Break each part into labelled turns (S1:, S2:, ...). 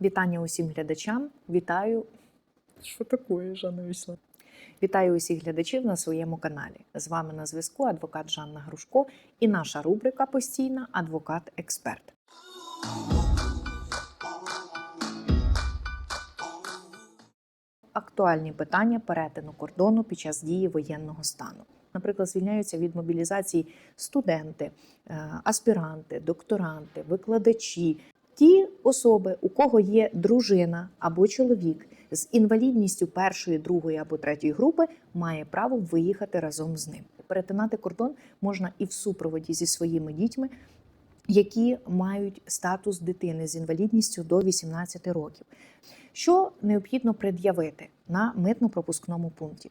S1: Вітання усім глядачам. Вітаю. Що таке, Жанна Вісла? Вітаю усіх глядачів на своєму каналі. З вами на зв'язку адвокат Жанна Грушко і наша рубрика постійна Адвокат-експерт. Актуальні питання перетину кордону під час дії воєнного стану. Наприклад, звільняються від мобілізації студенти, е, аспіранти, докторанти, викладачі, ті особи, у кого є дружина або чоловік з інвалідністю першої, другої або третьої групи, має право виїхати разом з ним. Перетинати кордон можна і в супроводі зі своїми дітьми, які мають статус дитини з інвалідністю до 18 років. Що необхідно пред'явити на митно-пропускному пункті?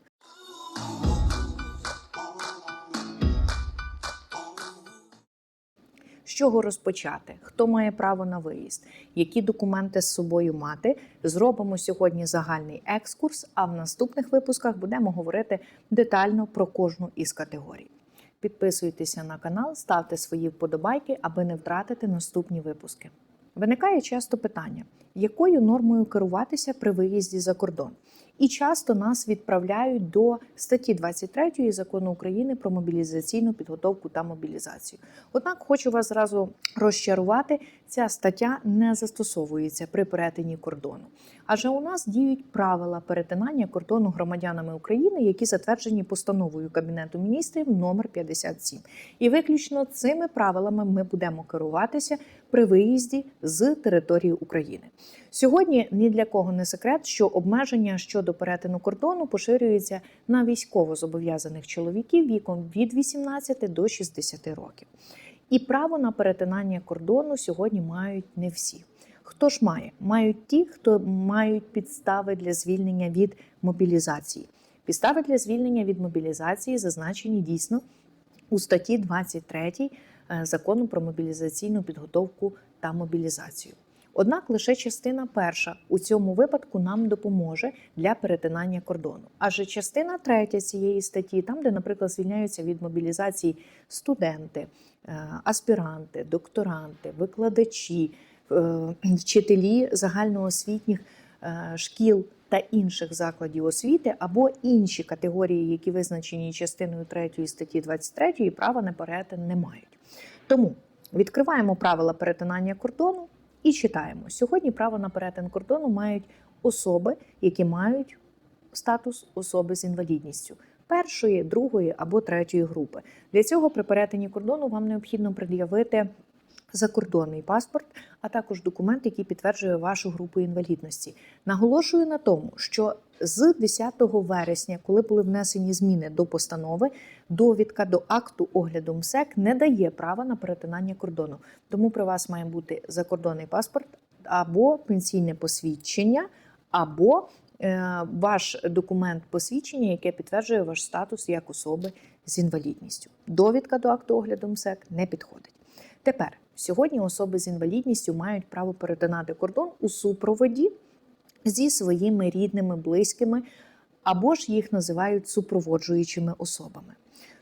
S1: З чого розпочати? Хто має право на виїзд? Які документи з собою мати? Зробимо сьогодні загальний екскурс, а в наступних випусках будемо говорити детально про кожну із категорій. Підписуйтеся на канал, ставте свої вподобайки, аби не втратити наступні випуски. Виникає часто питання, якою нормою керуватися при виїзді за кордон? І часто нас відправляють до статті 23 закону України про мобілізаційну підготовку та мобілізацію. Однак хочу вас зразу розчарувати: ця стаття не застосовується при перетині кордону. Адже у нас діють правила перетинання кордону громадянами України, які затверджені постановою Кабінету міністрів номер 57. І виключно цими правилами ми будемо керуватися при виїзді з території України. Сьогодні ні для кого не секрет, що обмеження щодо перетину кордону поширюються на військово зобов'язаних чоловіків віком від 18 до 60 років. І право на перетинання кордону сьогодні мають не всі. Хто ж має? Мають ті, хто мають підстави для звільнення від мобілізації. Підстави для звільнення від мобілізації зазначені дійсно у статті 23 закону про мобілізаційну підготовку та мобілізацію. Однак лише частина перша у цьому випадку нам допоможе для перетинання кордону. Адже частина третя цієї статті, там, де, наприклад, звільняються від мобілізації студенти, аспіранти, докторанти, викладачі, вчителі загальноосвітніх шкіл та інших закладів освіти або інші категорії, які визначені частиною 3 статті 23, права на перетин не мають. Тому відкриваємо правила перетинання кордону. І читаємо: сьогодні право на перетин кордону мають особи, які мають статус особи з інвалідністю першої, другої або третьої групи. Для цього при перетині кордону вам необхідно пред'явити закордонний паспорт, а також документ, який підтверджує вашу групу інвалідності. Наголошую на тому, що з 10 вересня, коли були внесені зміни до постанови, довідка до акту огляду МСЕК не дає права на перетинання кордону. Тому при вас має бути закордонний паспорт або пенсійне посвідчення, або е, ваш документ посвідчення, яке підтверджує ваш статус як особи з інвалідністю. Довідка до акту огляду МСЕК не підходить. Тепер сьогодні особи з інвалідністю мають право перетинати кордон у супроводі зі своїми рідними, близькими, або ж їх називають супроводжуючими особами.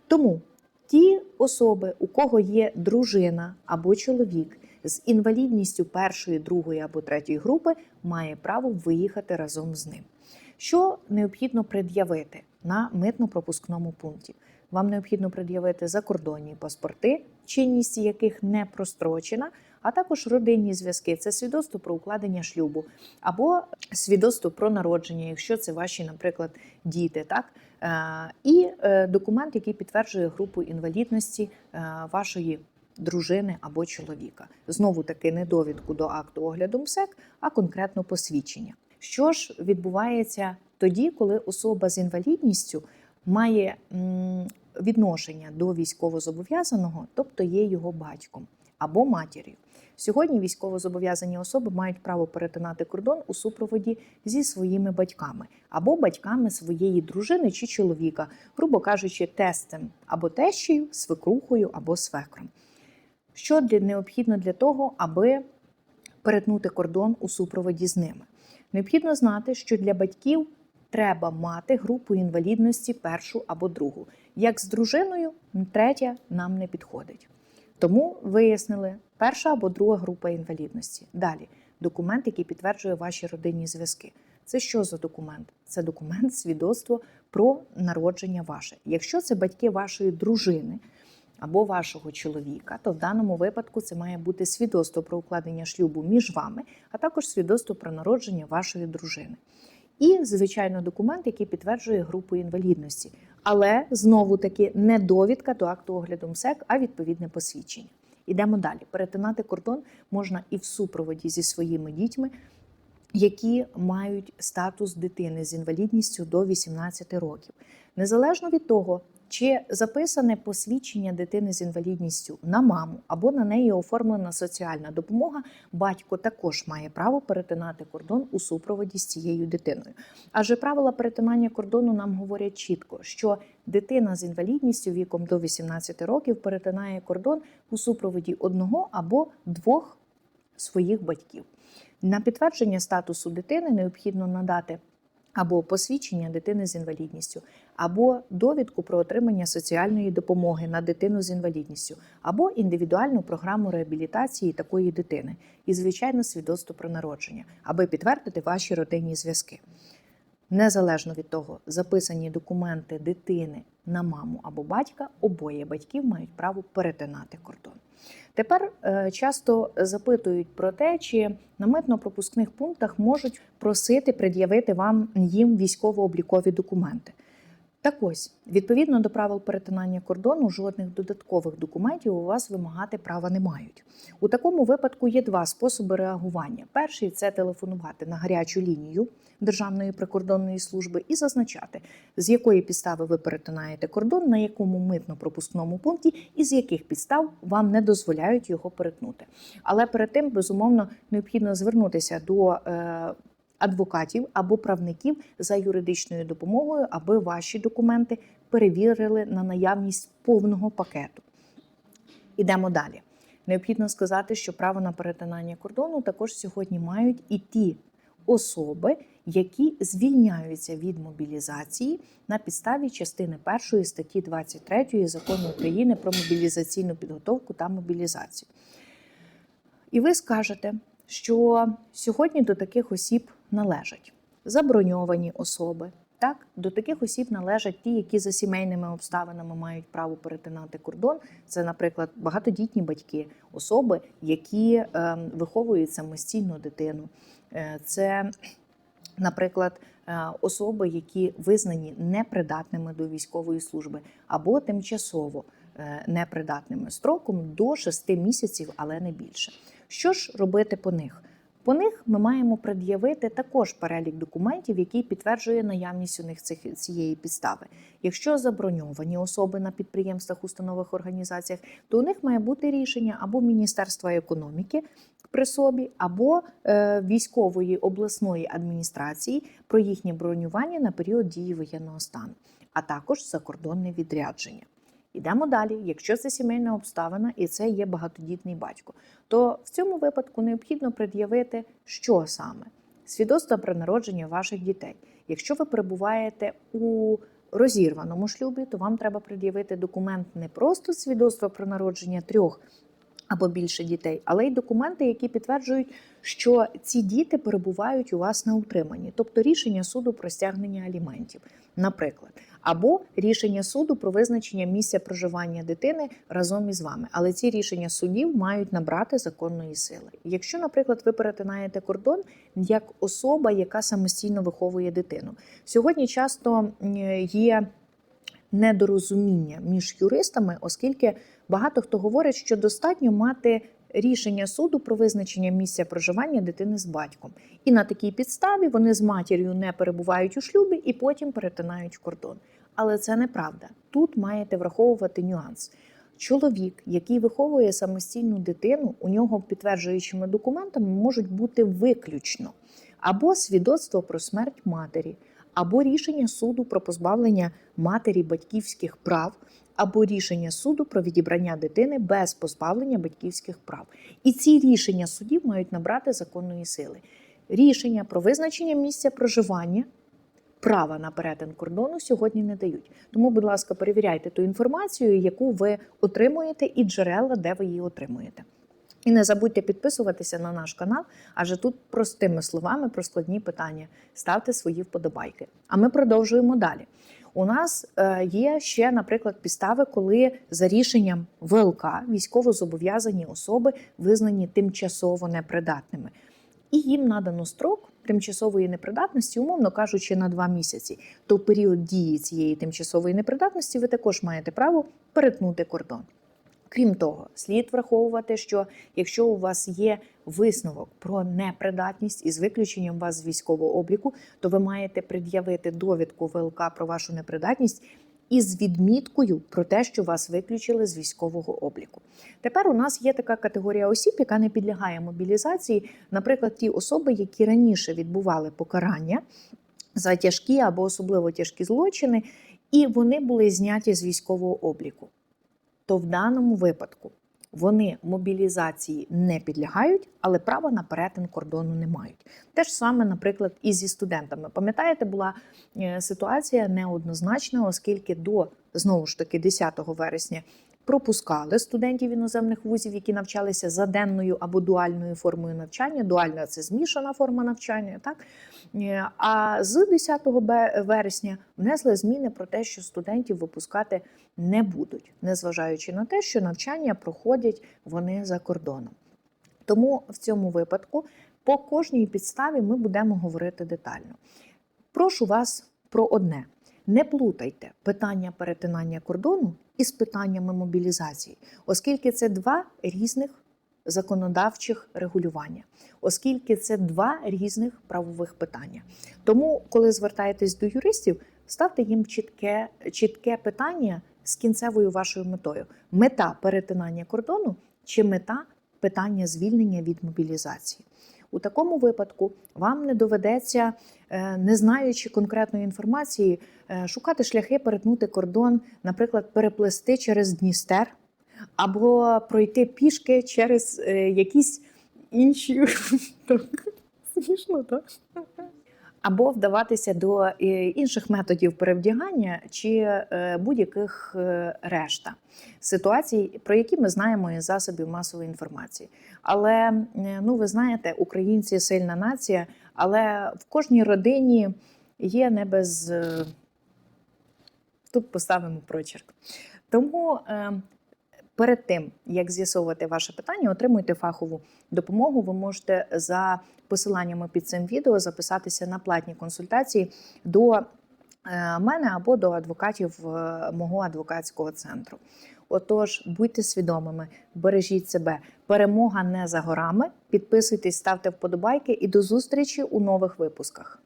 S1: Тому ті особи, у кого є дружина або чоловік з інвалідністю першої, другої або третьої групи, має право виїхати разом з ним. Що необхідно пред'явити на митно-пропускному пункті? Вам необхідно пред'явити закордонні паспорти, чинність яких не прострочена, а також родинні зв'язки. Це свідоцтво про укладення шлюбу або свідоцтво про народження, якщо це ваші, наприклад, діти, так і е, документ, який підтверджує групу інвалідності е, вашої. Дружини або чоловіка. Знову таки не довідку до акту огляду МСЕК, а конкретно посвідчення. Що ж відбувається тоді, коли особа з інвалідністю має відношення до військовозобов'язаного, тобто є його батьком або матір'ю. Сьогодні військовозобов'язані особи мають право перетинати кордон у супроводі зі своїми батьками або батьками своєї дружини чи чоловіка, грубо кажучи, тестем або тещею, свекрухою або свекром. Що необхідно для того, аби перетнути кордон у супроводі з ними? Необхідно знати, що для батьків треба мати групу інвалідності першу або другу. Як з дружиною, третя нам не підходить. Тому вияснили перша або друга група інвалідності. Далі документ, який підтверджує ваші родинні зв'язки. Це що за документ? Це документ, свідоцтво про народження ваше. Якщо це батьки вашої дружини або вашого чоловіка, то в даному випадку це має бути свідоцтво про укладення шлюбу між вами, а також свідоцтво про народження вашої дружини. І, звичайно, документ, який підтверджує групу інвалідності. Але знову таки не довідка до акту огляду МСЕК, а відповідне посвідчення. Ідемо далі. Перетинати кордон можна і в супроводі зі своїми дітьми, які мають статус дитини з інвалідністю до 18 років. Незалежно від того, чи записане посвідчення дитини з інвалідністю на маму або на неї оформлена соціальна допомога, батько також має право перетинати кордон у супроводі з цією дитиною. Адже правила перетинання кордону нам говорять чітко, що дитина з інвалідністю віком до 18 років перетинає кордон у супроводі одного або двох своїх батьків. На підтвердження статусу дитини необхідно надати або посвідчення дитини з інвалідністю, або довідку про отримання соціальної допомоги на дитину з інвалідністю, або індивідуальну програму реабілітації такої дитини, і, звичайно, свідоцтво про народження, аби підтвердити ваші родинні зв'язки. Незалежно від того, записані документи дитини на маму або батька, обоє батьків мають право перетинати кордон. Тепер е, часто запитують про те, чи на митно-пропускних пунктах можуть просити пред'явити вам їм військово-облікові документи. Так ось, відповідно до правил перетинання кордону, жодних додаткових документів у вас вимагати права не мають. У такому випадку є два способи реагування. Перший це телефонувати на гарячу лінію Державної прикордонної служби і зазначати, з якої підстави ви перетинаєте кордон, на якому митно-пропускному пункті і з яких підстав вам не дозволяють його перетнути. Але перед тим, безумовно, необхідно звернутися до е, адвокатів або правників за юридичною допомогою, аби ваші документи перевірили на наявність повного пакету. Ідемо далі. Необхідно сказати, що право на перетинання кордону також сьогодні мають і ті особи, які звільняються від мобілізації на підставі частини 1 статті 23 закону України про мобілізаційну підготовку та мобілізацію. І ви скажете, що сьогодні до таких осіб належать заброньовані особи. Так, до таких осіб належать ті, які за сімейними обставинами мають право перетинати кордон. Це, наприклад, багатодітні батьки, особи, які е, виховують самостійну дитину. Е, це, наприклад, е, особи, які визнані непридатними до військової служби, або тимчасово е, непридатними строком до 6 місяців, але не більше. Що ж робити по них? По них ми маємо пред'явити також перелік документів, який підтверджує наявність у них цих цієї підстави. Якщо заброньовані особи на підприємствах, установах, організаціях, то у них має бути рішення або Міністерства економіки при собі, або е, військової обласної адміністрації про їхнє бронювання на період дії воєнного стану, а також закордонне відрядження. Ідемо далі. Якщо це сімейна обставина і це є багатодітний батько, то в цьому випадку необхідно пред'явити, що саме свідоцтво про народження ваших дітей. Якщо ви перебуваєте у розірваному шлюбі, то вам треба пред'явити документ не просто свідоцтво про народження трьох або більше дітей, але й документи, які підтверджують, що ці діти перебувають у вас на утриманні, тобто рішення суду про стягнення аліментів, наприклад, або рішення суду про визначення місця проживання дитини разом із вами. Але ці рішення судів мають набрати законної сили. Якщо, наприклад, ви перетинаєте кордон як особа, яка самостійно виховує дитину, сьогодні часто є недорозуміння між юристами, оскільки багато хто говорить, що достатньо мати рішення суду про визначення місця проживання дитини з батьком. І на такій підставі вони з матір'ю не перебувають у шлюбі і потім перетинають кордон. Але це неправда. Тут маєте враховувати нюанс. Чоловік, який виховує самостійну дитину, у нього підтверджуючими документами можуть бути виключно або свідоцтво про смерть матері, або рішення суду про позбавлення матері батьківських прав, або рішення суду про відібрання дитини без позбавлення батьківських прав. І ці рішення судів мають набрати законної сили. Рішення про визначення місця проживання. Права на перетин кордону сьогодні не дають. Тому, будь ласка, перевіряйте ту інформацію, яку ви отримуєте, і джерела, де ви її отримуєте. І не забудьте підписуватися на наш канал, адже тут простими словами про складні питання. Ставте свої вподобайки. А ми продовжуємо далі. У нас е, є ще, наприклад, підстави, коли за рішенням ВЛК військово зобов'язані особи визнані тимчасово непридатними, і їм надано строк тимчасової непридатності, умовно кажучи, на два місяці. То період дії цієї тимчасової непридатності ви також маєте право перетнути кордон. Крім того, слід враховувати, що якщо у вас є висновок про непридатність із виключенням вас з військового обліку, то ви маєте пред'явити довідку ВЛК про вашу непридатність із відміткою про те, що вас виключили з військового обліку. Тепер у нас є така категорія осіб, яка не підлягає мобілізації, наприклад, ті особи, які раніше відбували покарання за тяжкі або особливо тяжкі злочини, і вони були зняті з військового обліку то в даному випадку вони мобілізації не підлягають, але права на перетин кордону не мають. Те ж саме, наприклад, і зі студентами. Пам'ятаєте, була е, ситуація неоднозначна, оскільки до знову ж таки 10 вересня. Пропускали студентів іноземних вузів, які навчалися за денною або дуальною формою навчання. Дуальна це змішана форма навчання, так Е, а з 10 вересня внесли зміни про те, що студентів випускати не будуть, незважаючи на те, що навчання проходять вони за кордоном. Тому в цьому випадку по кожній підставі ми будемо говорити детально. Прошу вас про одне: не плутайте питання перетинання кордону із питаннями мобілізації, оскільки це два різних законодавчих регулювання, оскільки це два різних правових питання. Тому, коли звертаєтесь до юристів, ставте їм чітке, чітке питання з кінцевою вашою метою: мета перетинання кордону чи мета питання звільнення від мобілізації. У такому випадку вам не доведеться, е, не знаючи конкретної інформації, е, шукати шляхи перетнути кордон, наприклад, переплести через Дністер або пройти пішки через е, якісь інші смішно, так? Або вдаватися до е, інших методів перевдягання чи е, будь-яких е, решта ситуацій, про які ми знаємо із засобів масової інформації. Але ну ви знаєте, українці сильна нація, але в кожній родині є не без тут поставимо прочерк. Тому перед тим, як з'ясовувати ваше питання, отримуйте фахову допомогу. Ви можете за посиланнями під цим відео записатися на платні консультації до е, мене або до адвокатів е, мого адвокатського центру. Отож, будьте свідомими, бережіть себе. Перемога не за горами. Підписуйтесь, ставте вподобайки і до зустрічі у нових випусках.